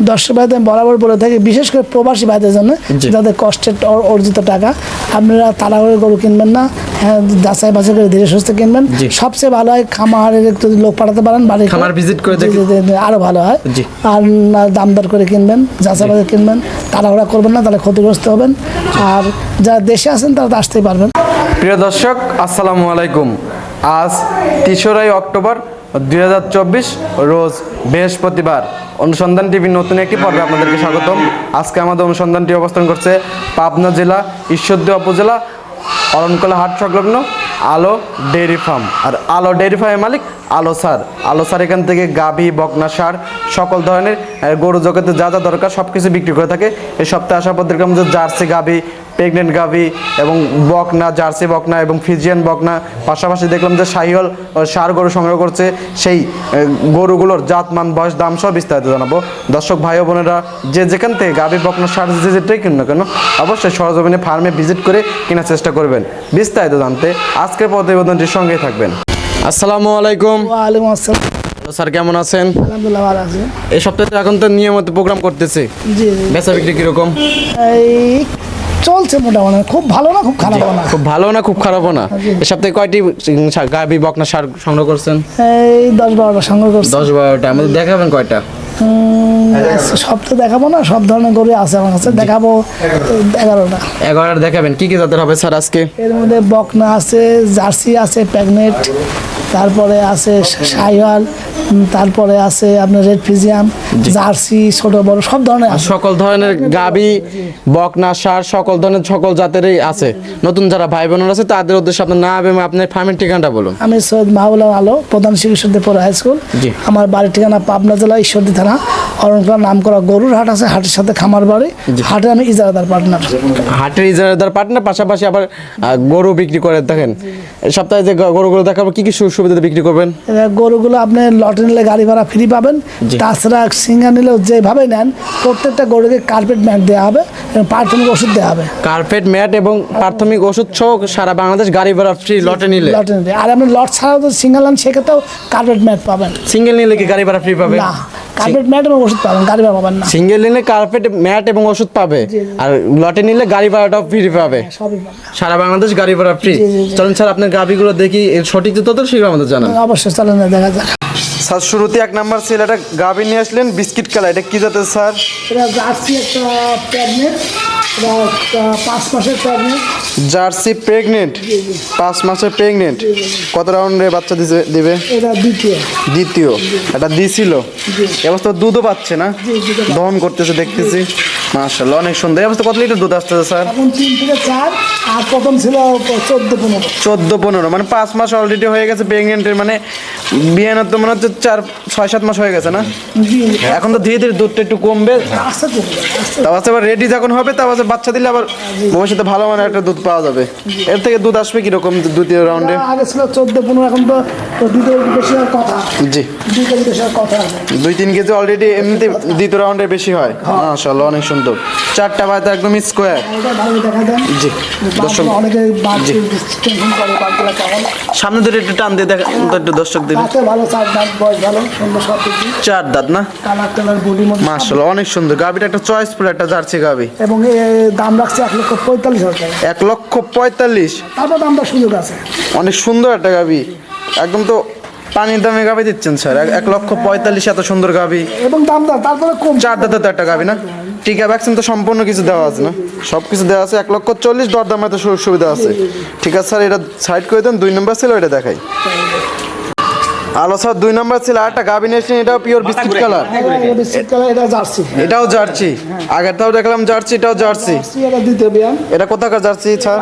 দর্শক ভাইদের আমি বরাবর বলে থাকি বিশেষ করে প্রবাসী ভাইদের জন্য যাদের কষ্টের অর্জিত টাকা আপনারা তাড়াহুড়ো গরু কিনবেন না হ্যাঁ যাচাই বাছাই করে ধীরে সুস্থে কিনবেন। সবচেয়ে ভালো হয় খামারের একটু লোক পাঠাতে পারেন বাড়ি খামার visit করে দেখে- আরও ভালো হয়। আর না দাম দর করে কিনবেন যাচাই বাছাই কিনবেন তাড়াহুড়া করবেন না তাহলে ক্ষতিগ্রস্ত হবেন। আর যারা দেশে আছেন তারা তো আসতেই পারবেন। প্রিয় দর্শক আসসালামু আলাইকুম। আজ তেসরাই অক্টোবর দুই হাজার চব্বিশ রোজ বৃহস্পতিবার অনুসন্ধান টিভির নতুন একটি পর্বে আপনাদেরকে স্বাগতম। আজকে আমাদের অনুসন্ধানটি অবস্থান করছে পাবনা জেলা, ঈশ্বরদী উপজেলা অরণকলা হাট সংলগ্ন আলো ডেয়ারি ফার্ম। আর আলো ডেয়ারি ফার্মের মালিক আলো স্যার আলো স্যার এখান থেকে গাভী বকনা সার সকল ধরনের গরু জগতে যা যা দরকার সব কিছু বিক্রি করে থাকে। এই সপ্তাহে আসা পত্রিকার মধ্যে জার্সি গাভী, প্রেগনেন্ট গাভী এবং বকনা, জার্সি বকনা এবং ফিজিয়ান বকনা। পাশাপাশি দেখলাম যে শাহিওল ও সার গরু সংগ্রহ করছে। সেই গরুগুলোর জাতমান বয়স, দাম সব বিস্তারিত জানাব। দর্শক ভাই বোনেরা, যে যেখান থেকে গাভী, বকনা, সার যে যেটাই কিনুন কেন, অবশ্যই সরজমিনে ফার্মে ভিজিট করে কেনার চেষ্টা করবেন। বিস্তারিত জানতে আজকের প্রতিবেদনটির সঙ্গেই থাকবেন। আসসালামু আলাইকুম। ওয়ালাইকুম আসসালাম। স্যার কেমন আছেন? আলহামদুলিল্লাহ ভালো আছি। এই সপ্তাহে এখন তো নিয়মিত প্রোগ্রাম করতেছে। জি বেচা বিক্রি কীরকম? এই চলছে মোটামুটি। খুব ভালো না খুব খারাপ না। খুব ভালো না খুব খারাপও না? এই সপ্তাহে কয়টি গাবি বকনা সার সংগ্রহ করছেন? এই দশ বারোটা সংগ্রহ করছেন দশ বারোটা আমাদের দেখাবেন কয়টা? সব তো দেখাবো না সব ধরনের গরু আছে আমার কাছে দেখাবো এগারোটা। এগারোটা। দেখাবেন কি কি জাতের হবে স্যার আজকে? এর মধ্যে বকনা আছে জার্সি আছে প্যাগনেট তারপরে আছে উম, তারপরে আছে আপনার রেড ফিজিয়াম জার্সি ছোট বড় সব ধরনের সকল ধরনের গাবি বকনা সার সকল ধরনের সকল জাতেরই আছে। নতুন যারা ভাই বোনেরা আছে তাদের উদ্দেশ্যে আপনার নাম এবং আপনার ফার্মের ঠিকানাটা বলুন। আমি সৈয়দ মাহবুল্লাহ আলো প্রধান শিক্ষক হাই স্কুল। আমার বাড়ির ঠিকানা পাবনা জেলা ঈশ্বরদী থানা। নাম করা গরুর হাট আছে হাটের সাথে খামার বাড়ি। হাটে আমি ইজারাদার পার্টনার। হাটের ইজারাদার পার্টনার পাশাপাশি আবার গরু বিক্রি করে দেখেন। সপ্তাহে যে গরুগুলো দেখাবো কি কি সুবিধা বিক্রি করবেন? গরুগুলো আপনি লটে নিলে গাড়ি ভাড়া ফ্রি পাবেন। তাছাড়া সিঙ্গা নিলেও যেভাবে নেন প্রত্যেকটা গরুকে কার্পেট ম্যাট দেওয়া হবে এবং প্রাথমিক ওষুধ দেওয়া হবে। কার্পেট ম্যাট এবং প্রাথমিক ওষুধ সহ সারা বাংলাদেশ গাড়ি ভাড়া ফ্রি লটে নিলে। লটে নিলে। আর আপনি লট ছাড়াও তো সিঙ্গেল নেন সেক্ষেত্রেও কার্পেট ম্যাট পাবেন। সিঙ্গেল নিলে কি গাড়ি ভাড়া ফ্রি পাবেন? না। কার্পেট ম্যাট এবং ওষুধ পাবেন গাড়ি ভাড়া পাবেন না। সিঙ্গেল নিলে কার্পেট ম্যাট এবং ওষুধ পাবে। আর লটে নিলে গাড়ি ভাড়াটাও ফ্রি পাবে। সারা বাংলাদেশ গাড়ি ভাড়া ফ্রি চলুন স্যার আপনার গাভিগুলো দেখি। এর সঠিক তত সেগুলো আমাদের জানান। অবশ্যই চলেন দেখা যাক। স্যার শুরুতে এক নাম্বার ছিল একটা গাভি নিয়ে আসলেন বিস্কিট কালার। এটা কি জাতের স্যার? এটা জার্সি একটা একটা পাঁচ মাসের প্রেগনেন্ট জার্সি প্রেগনেন্ট পাঁচ মাসের প্রেগনেন্ট। কত রাউন্ডে বাচ্চা দিছে দিবে? এটা দ্বিতীয়। দ্বিতীয়। এটা দিছিল। এ দুধও পাচ্ছে না। দহন করতেছে দেখতেছি। মাশাল্লাহ অনেক সুন্দর। অবস্থা কত লিটার দুধ আসতেছে স্যার? এখন তিন থেকে চার আর প্রথম ছিল চোদ্দ পনেরো। চোদ্দ পনেরো। মানে পাঁচ মাস অলরেডি হয়ে গেছে প্রেগনেন্টের মানে বিয়ানোর তো মনে হচ্ছে চার ছয় সাত মাস হয়ে গেছে না? এখন তো ধীরে ধীরে দুধটা একটু কমবে। আস্তে আবার রেডি যখন হবে তাও আছে বাচ্চা দিলে আবার ভবিষ্যতে ভালো মানের একটা দুধ পাওয়া যাবে। এর থেকে দুধ আসবে কীরকম দ্বিতীয় রাউন্ডে আগে ছিল চোদ্দ পনেরো এখন তো দুটো বেশি হওয়ার কথা। জি। দুই তিন কেজি অলরেডি এমনিতে দ্বিতীয় রাউন্ডে বেশি হয়। মাশাআল্লাহ অনেক সুন্দর। চারটা বাড়িতে একদম স্কোয়ার জি দর্শক বাচ্চা বাচ্চা সামনে ধরে একটু টান দিয়ে দেখা একটু দর্শক ভালো চার দাঁত বয়স ভালো সুন্দর সব কিছু চার দাঁত না? কালার টালার বডি মধ্যে মাশাআল্লাহ অনেক সুন্দর। গাবিটা একটা চয়েসফুল একটা জার্সি গাবি এবং দাম রাখছে এক লক্ষ পঁয়তাল্লিশ হাজার টাকা। এক লক্ষ পঁয়তাল্লিশ? তারপর দামটা সুযোগ আছে। অনেক সুন্দর একটা গাবি একদম তো পানির দামে গাবি দিচ্ছেন স্যার। এক- লক্ষ পঁয়তাল্লিশ এত সুন্দর গাবি এবং দামটা তারপরে কম। চার দাঁতের তো একটা গাবি না? টিকা ভ্যাকসিন তো সম্পূর্ণ কিছু দেওয়া আছে না? সব কিছু দেওয়া আছে। এক লক্ষ চল্লিশ দর দামে তো সুযোগ সুবিধা আছে। ঠিক আছে স্যার এটা সাইড করে দেন। দুই নম্বর ছিল এটা দেখাই। আলো স্যার দুই নম্বর ছিল আরেকটা গাবি এটাও pure biscuit colour biscuit colour এটা জার্সি। এটাও জার্সি। আগেরটাও দেখলাম জার্সি এটাও জার্সি। এটা দিতে বিয়ান। এটা কোথাকার জার্সি স্যার?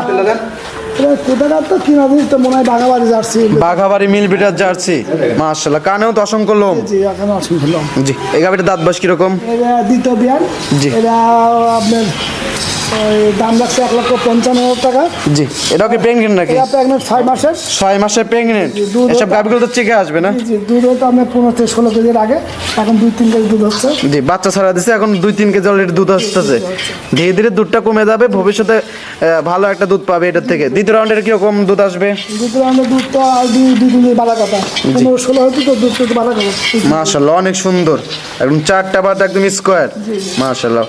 তো কিনা তো মনে হয় বাঘাবাড়ি জার্সি। বাঘাবাড়ি মিল বিটার জার্সি। মাশাল্লাহ কানেও তো অসংখ্য লোম। জি এখানে অসংখ্য লোক জি এই গাবিটা দাঁত বাস কীরকম? এটা দ্বিতীয় বিয়ান। জি। এটা আপনার দাম রাখছে এক লক্ষ পঞ্চান্ন হাজার টাকা। জি এটাও কি প্রেগনেন্ট নাকি? এটা প্রেগনেন্ট ছয় মাসের। ছয় মাসের প্রেগনেন্ট এসব গাভিগুলো তো চেকে আসবে না? জি, দুধ হতো আপনার পনেরো থেকে ষোলো কেজির আগে এখন দুই তিন কেজি দুধ হচ্ছে। জি বাচ্চা ছাড়া দিছে এখন দুই তিন কেজি অলরেডি দুধ আসতেছে। ধীরে ধীরে দুধটা কমে যাবে ভবিষ্যতে ভালো একটা দুধ পাবে এটার থেকে। দ্বিতীয় রাউন্ডের কীরকম দুধ আসবে? দুধ রাউন্ডে দুধ তো আর দুই দুই দিন বালা কথা পনেরো ষোলো হতো তো দুধ তো বালা কথা মাশাল্লাহ অনেক সুন্দর। একদম চারটা বাদ একদম স্কোয়ার মাশাল্লাহ।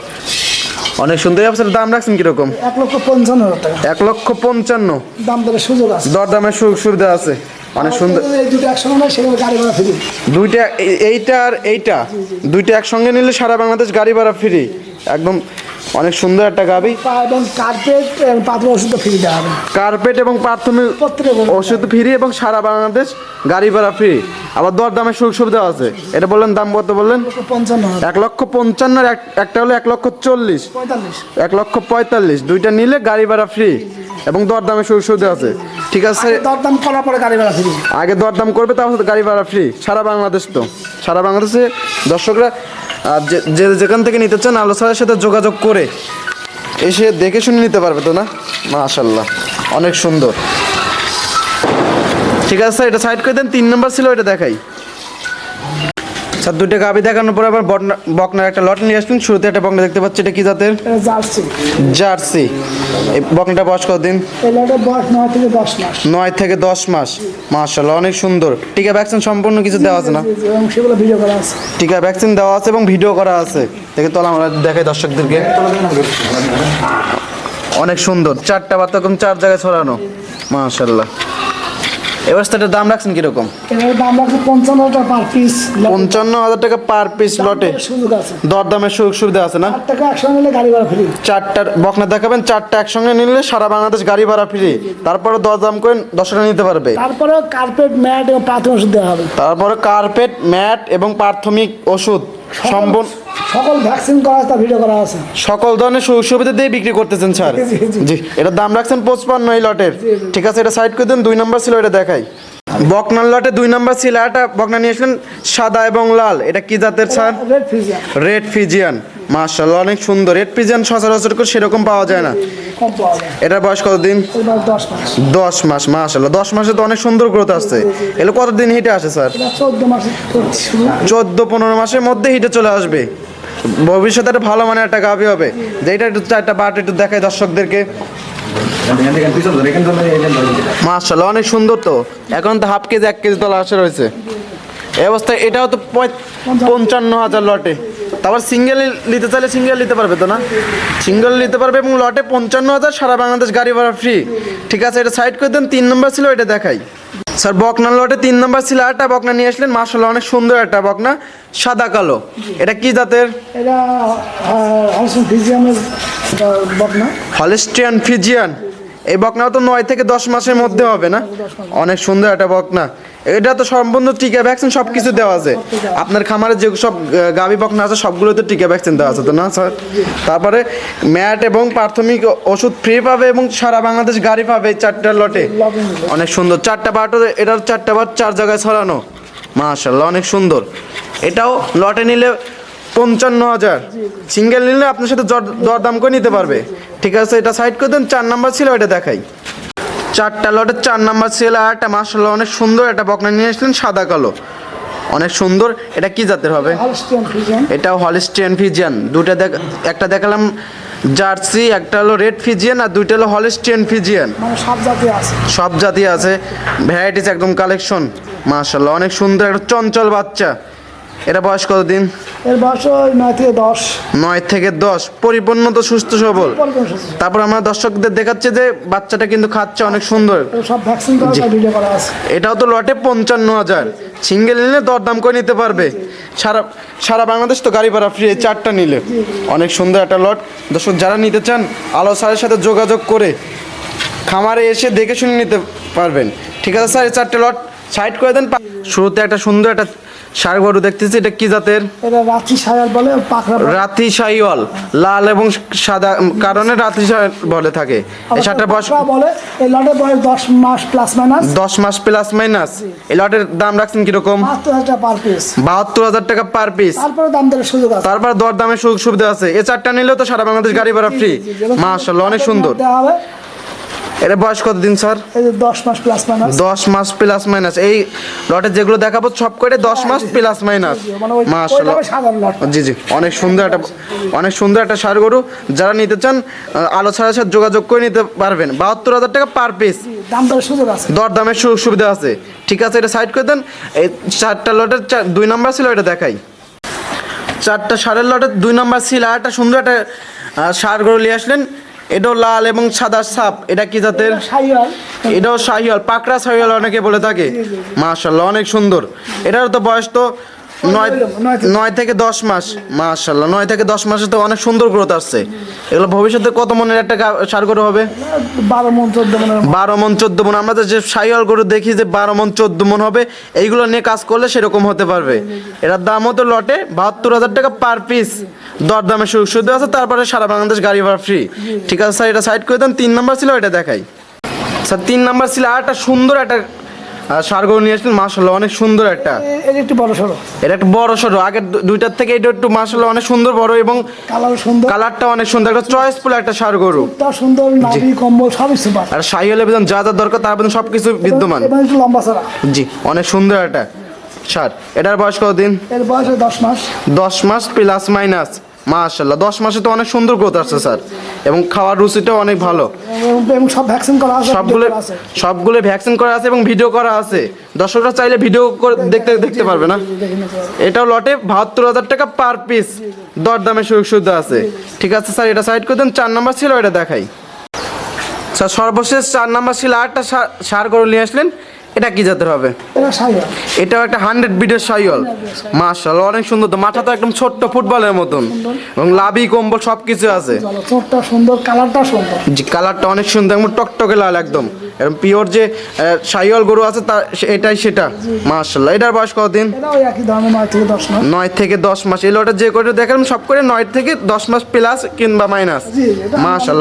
অনেক সুন্দর। আপনার দাম রাখছেন কীরকম? এক লক্ষ পঞ্চান্ন টাকা। এক লক্ষ পঞ্চান্ন। দাম দরের সুযোগ আছে। দরদামের সুযোগ সুবিধা আছে। অনেক সুন্দর। এই একসঙ্গে নয় সেগুলো গাড়ি ভাড়া ফ্রি দুইটা এইটা। আর এইটা দুইটা একসঙ্গে নিলে সারা বাংলাদেশ গাড়ি ভাড়া ফ্রি একদম অনেক সুন্দর একটা গাবি। এবং কার্পেট এবং পাতলা ওষুধ ফ্রি দেওয়া হবে। কার্পেট এবং প্রাথমিক। ওষুধ ফ্রি এবং সারা বাংলাদেশ গাড়ি ভাড়া ফ্রি আবার দর দামের সুযোগ সুবিধা আছে। এটা বললেন দাম কত বললেন? এক লক্ষ পঞ্চান্ন একটা হলো এক লক্ষ চল্লিশ। এক লক্ষ পঁয়তাল্লিশ। দুইটা নিলে গাড়ি ভাড়া ফ্রি এবং দর দামের সুযোগ সুবিধা আছে। ঠিক আছে? দরদাম করার পরে গাড়ি ভাড়া ফ্রি আগে দরদাম করবে তারপর গাড়ি ভাড়া ফ্রি সারা বাংলাদেশ তো। সারা বাংলাদেশে দর্শকরা আর যে যেখান থেকে নিতে চান আলো স্যারের সাথে যোগাযোগ করে এসে দেখে শুনে নিতে পারবে তো না? মাশাল্লাহ অনেক সুন্দর। ঠিক আছে স্যার, এটা সাইড করে দেন, তিন নম্বর ছিল এটা দেখাই। স্যার দুইটা গাবি দেখানোর পরে আবার বকনা- বকনার একটা লট নিয়ে আসবেন। শুরুতে একটা বকনা দেখতে পাচ্ছি এটা কি জাতের? জার্সি। জার্সি। এই বকনাটা বয়স কতদিন? নয় থেকে দশ মাস। নয় থেকে দশ মাস। মাশাল্লাহ অনেক সুন্দর। টিকা ভ্যাকসিন সম্পূর্ণ কিছু দেওয়া আছে না? জি, জি, এবং সেগুলো ভিডিও করা আছে। টিকা ভ্যাকসিন দেওয়া আছে এবং ভিডিও করা আছে। দেখে তো আমরা দেখাই দর্শকদেরকে। অনেক সুন্দর চারটা এরকম চার জায়গায় ছড়ানো। মাশাল্লাহ এবার সেটার দাম রাখছেন কীরকম? দাম রাখছে পঞ্চান্ন হাজার টাকা পার পিস পঞ্চান্ন হাজার টাকা পার পিস লটে সুযোগ আছে। দরদামের সুযোগ সুবিধা আছে না? টাকা একসঙ্গে নিলে গাড়ি ভাড়া ফ্রি চারটার বকনা দেখাবেন চারটা একসঙ্গে নিলে সারা বাংলাদেশ গাড়ি ভাড়া ফ্রি তারপরে দরদাম করে দশটা নিতে পারবে। তারপরেও কার্পেট ম্যাট এবং প্রাথমিক ওষুধ দেওয়া হবে। তারপরে কার্পেট ম্যাট এবং প্রাথমিক ওষুধ সম্পূর্ণ সকল ভ্যাকসিন করা আছে ভিডিও করা আছে। সকল ধরনের সুযোগ সুবিধা দিয়ে বিক্রি করতেছেন স্যার। জি, এটার দাম রাখছেন পঁচপান্ন এই লটের। ঠিক আছে এটা সাইড করে দেন দুই নম্বর ছিল এটা দেখাই। বকনার লটে দুই নম্বর ছিল একটা বকনা নিয়ে আসলেন সাদা এবং লাল। এটা কি জাতের স্যার? রেড ফিজিয়ান মার্শাল্লাহ অনেক সুন্দর। রেড ফিজিয়ান সচরাচর করে সেরকম পাওয়া যায় না। এটার বয়স কতদিন দশ মাস। মার্শাল্লাহ দশ মাসে তো অনেক সুন্দর গ্রোথ আসছে। এগুলো কতদিন হিটে আসে স্যার? এটা চোদ্দ পনেরো মাসের মধ্যে হিটে চলে আসবে। ভবিষ্যতে একটা ভালো মানের একটা গাভি হবে। যেটা একটু চারটা পার্ট একটু দেখায় দর্শকদেরকে। মার্শাল্লাহ অনেক সুন্দর তো। এখন তো হাফ কেজি, এক কেজি তলা আসে রয়েছে। এই অবস্থায় এটাও তো পঞ্চান্ন হাজার লটে। তারপর সিঙ্গেল নিতে চাইলে সিঙ্গেল নিতে পারবে তো না? সিঙ্গেল নিতে পারবে এবং লটে পঞ্চান্ন হাজার সারা বাংলাদেশ গাড়ি ভাড়া ফ্রি ঠিক আছে এটা সাইড করে দেন তিন নম্বর ছিল এটা দেখাই। স্যার বকনা লটে তিন নম্বর ছিল একটা বকনা নিয়ে আসলেন মার্শাল্লাহ অনেক সুন্দর একটা বকনা সাদা কালো। এটা কি জাতের? এটা হলিস্টিয়ান ফিজিয়ান এই বকনাও তো নয় থেকে দশ মাসের মধ্যে হবে না? অনেক সুন্দর একটা বকনা। এটা তো সম্পূর্ণ টিকা ভ্যাকসিন সব কিছু দেওয়া আছে। আপনার খামারে যে সব গাভী বকনা আছে, সবগুলোতে টিকা ভ্যাকসিন দেওয়া আছে, তো না, স্যার? তারপরে ম্যাট এবং প্রাথমিক ওষুধ ফ্রি পাবে এবং সারা বাংলাদেশ গাড়ি পাবে চারটা লটে। অনেক সুন্দর। চারটা বাটো এটার চারটা বার চার জায়গায় ছড়ানো। মাশাল্লাহ অনেক সুন্দর। এটাও লটে নিলে পঞ্চান্ন হাজার। সিঙ্গেল নিলে আপনার সাথে জর- দরদাম করে নিতে পারবে। ঠিক আছে এটা সাইড করে দেন চার নাম্বার ছিল এটা দেখাই। চারটা লটের চার নাম্বার ছিল আর একটা মাসাল্লাহ অনেক সুন্দর একটা বকনা নিয়ে এসেছিলেন সাদা কালো। অনেক সুন্দর এটা কি জাতের হবে? এটা হলিস্টিয়ান ফিজিয়ান দুটা দেখ একটা দেখালাম জার্সি একটা হলো রেড ফিজিয়ান আর দুইটা হলো হলিস্টিয়ান ফিজিয়ান মানে সব জাতীয় আছে। সব জাতি আছে। ভ্যারাইটিস একদম কালেকশন মাশাল্লাহ অনেক সুন্দর একটা চঞ্চল বাচ্চা। এটা বয়স কতদিন? এর বয়স নয় থেকে দশ। নয় থেকে দশ। পরিপূর্ণ তো সুস্থ সবল। তারপর আমরা দর্শকদের দেখাচ্ছে যে বাচ্চাটা কিন্তু খাচ্ছে অনেক সুন্দর। সব ভ্যাকসিন ভিডিও করা আছে। এটাও তো লটে পঞ্চান্ন হাজার। সিঙ্গেল নিলে দরদাম করে নিতে পারবে। সারা সারা বাংলাদেশ তো গাড়ি ভাড়া ফ্রি চারটা নিলে। অনেক সুন্দর একটা লট দর্শক যারা নিতে চান আলো স্যারের সাথে যোগাযোগ করে খামারে এসে দেখে শুনে নিতে পারবেন। ঠিক আছে স্যার এই চারটে লট সাইড করে দেন শুরুতে একটা সুন্দর একটা ষাড় গরু দেখতেছি এটা কি জাতের? এটা সায়াল বলে রাতি লাল এবং সাদা কারণে রাতি বলে থাকে। এই সারটা বয়স বলে এই লটের বয়স দশ মাস প্লাস মাইনাস দশ মাস প্লাস মাইনাস এই লটের দাম রাখছেন কীরকম? বাহাত্তর হাজার টাকা পার পিস বাহাত্তর হাজার টাকা পার পিস তারপরে দাম সুযোগ আছে। তারপর দর দামের সুযোগ সুবিধা আছে। এই চারটা নিলেও তো সারা বাংলাদেশ গাড়ি ভাড়া ফ্রি মাশাল্লাহ অনেক সুন্দর। এটা বয়স কত দিন স্যার দশ মাস প্লাস মাইনাস দশ মাস প্লাস মাইনাস এই লটে যেগুলো দেখাবো সব করে দশ মাস প্লাস মাইনাস মানে মাশাল্লাহ। লট জি জি। অনেক সুন্দর একটা অনেক সুন্দর একটা সার গরু। যারা নিতে চান আলো ছাড়ার সাথে যোগাযোগ করে নিতে পারবেন। বাহাত্তর হাজার টাকা পার পিস দর দামের সুযোগ সুবিধা আছে। ঠিক আছে এটা সাইড করে দেন। এই চারটা লটের দুই নাম্বার ছিল এটা দেখাই। চারটা সারের লটের দুই নাম্বার ছিল। আর একটা সুন্দর একটা সার গরু নিয়ে আসলেন। এটাও লাল এবং সাদা সাপ এটা কি জাতের? এটাও শাহিওয়াল পাকড়া শাহিওয়াল অনেকে বলে থাকে। মাশাল্লাহ অনেক সুন্দর। এটার তো বয়স তো নয় থেকে- দশ মাস মাশাল্লাহ নয় থেকে দশ মাসে তো অনেক সুন্দর গ্রোথ আসছে। এগুলো ভবিষ্যতে কত মনের একটা সার গরু হবে? বারো মন চোদ্দ বারো মন চোদ্দ মন। আমরা যে শাহিওয়াল গরু দেখি যে বারো মন চোদ্দ মন হবে এইগুলো নিয়ে কাজ করলে সেরকম হতে পারবে। এটার দাম হতো লটে বাহাত্তর হাজার টাকা পার পিস দর দামে সুযোগ সুবিধা আছে তারপরে সারা বাংলাদেশ গাড়ি ভাড়া ফ্রি ঠিক আছে স্যার এটা সাইড করে দেন তিন নাম্বার ছিল এটা দেখাই। স্যার তিন নাম্বার ছিল আর একটা সুন্দর একটা আহ, ষাঁড় গরু নিয়ে আসলেন মাসাল্লাহ অনেক সুন্দর একটা। একটু বড় সড়ো এটা একটা বড় সড়ো আগের দুইটার থেকে এটা একটু মাসাল্লাহ অনেক সুন্দর বড় এবং কালার সুন্দর। কালারটা অনেক সুন্দর একটা চয়েসফুল একটা ষাঁড় গরু তা সুন্দর নাভি কম্বল সবই সুপার আর শাহিওয়াল বেতন যা যা দরকার তার বেতন সব কিছু বিদ্যমান। একটু লম্বা ছাড়া। জি অনেক সুন্দর একটা সার। এটার বয়স কতদিন? এর বয়স হয় দশ মাস। দশ মাস প্লাস মাইনাস মাশাল্লাহ দশ মাসে তো অনেক সুন্দর গ্রোথ আসছে স্যার। এবং খাওয়ার রুচিটাও অনেক ভালো। এবং সব ভ্যাকসিন করা আছে সবগুলো করা আছে। সবগুলো ভ্যাকসিন করা আছে এবং ভিডিও করা আছে। দর্শকরা চাইলে ভিডিও করে দেখতে দেখতে পারবে না। এটাও লটে বাহাত্তর হাজার টাকা পার পিস দর দামে সুযোগ সুবিধা আছে। ঠিক আছে স্যার এটা সাইড করে দেন চার নাম্বার ছিল এটা দেখাই। স্যার সর্বশেষ চার নাম্বার ছিল আটটা সার গরু নিয়ে আসলেন। এটা কি জাতের হবে? এটাও একটা হান্ড্রেড বিটের সাইল মাশাল্লাহ অনেক সুন্দর তো। মাথা তো একদম ছোট্ট ফুটবলের মতন। এবং লাভি কম্বল সব কিছু আছে সুন্দর কালারটা সুন্দর। জি কালারটা অনেক সুন্দর একদম টকটকে লাল একদম। এরকম পিওর যে সাইল গরু আছে তা এটাই সেটা। মাশাল্লাহ এটার বয়স কতদিন? নয় থেকে দশ মাস। এই লটা যে করে দেখেন সব করে নয় থেকে দশ মাস প্লাস কিংবা মাইনাস জি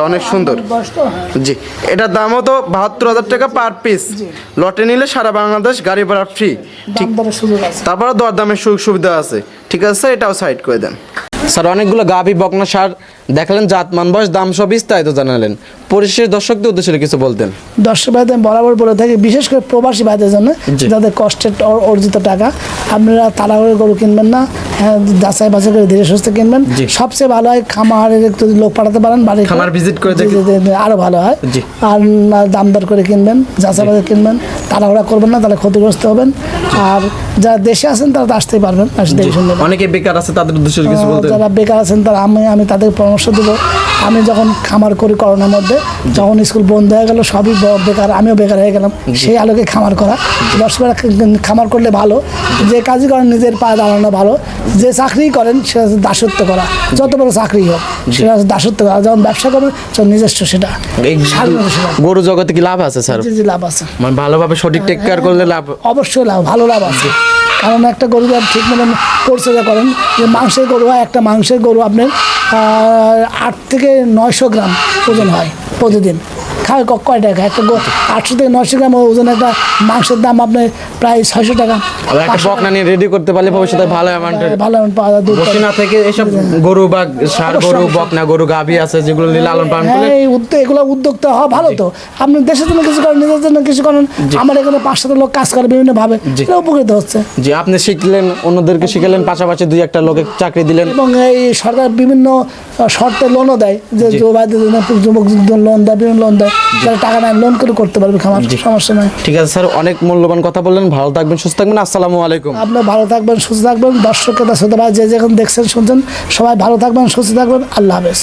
অনেক সুন্দর। হ্যাঁ। জি এটার দামও তো বাহাত্তর হাজার টাকা পার পিস লটে নিলে সারা বাংলাদেশ গাড়ি ভাড়া ফ্রি ঠিক। তারপরে দরদামের সুযোগ সুবিধা আছে। ঠিক আছে স্যার এটাও সাইড করে দেন। স্যার অনেকগুলো গাভি বকনা সার দেখালেন জাতমান বয়স দাম সব বিস্তারিত জানালেন। পরিশেষ দর্শকদের উদ্দেশ্যে কিছু বলতেন। দর্শক ভাইদের বরাবর বলে থাকি বিশেষ করে প্রবাসী ভাইদের জন্য যাদের কষ্টের অর্জিত টাকা আপনারা তাড়াহুড়ো গরু কিনবেন না হ্যাঁ যাচাই বাছাই করে ধীরে সুস্থে কিনবেন। সবচেয়ে ভালো হয় খামারের একটু লোক পাঠাতে পারেন বাড়ি খামার ভিজিট করে দেখে- আরও ভালো হয়। আর দাম দর করে কিনবেন যাচাই বাছাই কিনবেন তাড়াহুড়া করবেন না তাহলে ক্ষতিগ্রস্ত হবেন। আর যারা দেশে আছেন তারা তো আসতেই পারবেন। অনেকে বেকার আছে তাদের উদ্দেশ্যে কিছু যারা বেকার আছেন তারা আমি আমি তাদের পরামর্শ দেবো। আমি যখন খামার করি করোনার মধ্যে যখন স্কুল বন্ধ হয়ে গেল সবই বেকার আমিও বেকার হয়ে গেলাম। সেই আলোকে খামার করা। দর্শকরা খামার করলে ভালো যে কাজই করেন নিজের পায়ে দাঁড়ানো ভালো। যে চাকরি করেন সেটা হচ্ছে দাসত্ব করা। যত বড় চাকরি হোক সেটা হচ্ছে দাসত্ব করা। যখন ব্যবসা করবেন সেটা নিজস্ব সেটা। গরু জগতে কি লাভ আছে স্যার? জি, লাভ আছে। মানে ভালোভাবে সঠিক টেক কেয়ার করলে লাভ অবশ্যই লাভ ভালো লাভ আছে। কারণ একটা গরু ঠিক মতন পরিচর্যা করেন যে মাংসের গরু হয় একটা মাংসের গরু আপনার আট থেকে নয়শো গ্রাম ওজন হয় প্রতিদিন। খায় কয় টাকা? একটা আটশো থেকে নয়শো গ্রাম ওজন একটা মাংসের দাম আপনার প্রায় ছয়শো টাকা। একটা বকনা নিয়ে রেডি করতে পারলে ভবিষ্যতে ভালো অ্যামাউন্টের ভালো amount পাওয়া যায় বসিনা থেকে এসব গরু বা সার গরু বকনা গরু গাভি আছে যেগুলো নিয়ে লালন পালন হ্যাঁ করলে এই উদ্যোগ এগুলো উদ্যোক্তা হওয়া ভালো তো। আপনি দেশের জন্য কিছু করেন নিজের জন্য কিছু করেন। আমার এখানে পাঁচ সাত লোক কাজ করে বিভিন্ন ভাবে। উপকৃত হচ্ছে। যে আপনি শিখলেন অন্যদেরকে শিখালেন পাশাপাশি দুই একটা লোকে চাকরি দিলেন। এবং এই সরকার বিভিন্ন শর্তে লোনও দেয়। যে যুবক লোন দেয় বিভিন্ন লোন দেয়। যারা টাকা নেয় লোন করে করতে পারবে খামার সমস্যা নাই। ঠিক আছে স্যার অনেক মূল্যবান কথা বললেন ভালো থাকবেন সুস্থ থাকবেন আসসালামু আলাইকুম। আপনি ভালো থাকবেন সুস্থ থাকবেন দর্শককে সাথে যে যেখানে দেখছেন শুনছেন সবাই ভালো থাকবেন সুস্থ থাকবেন আল্লাহ হাফেজ।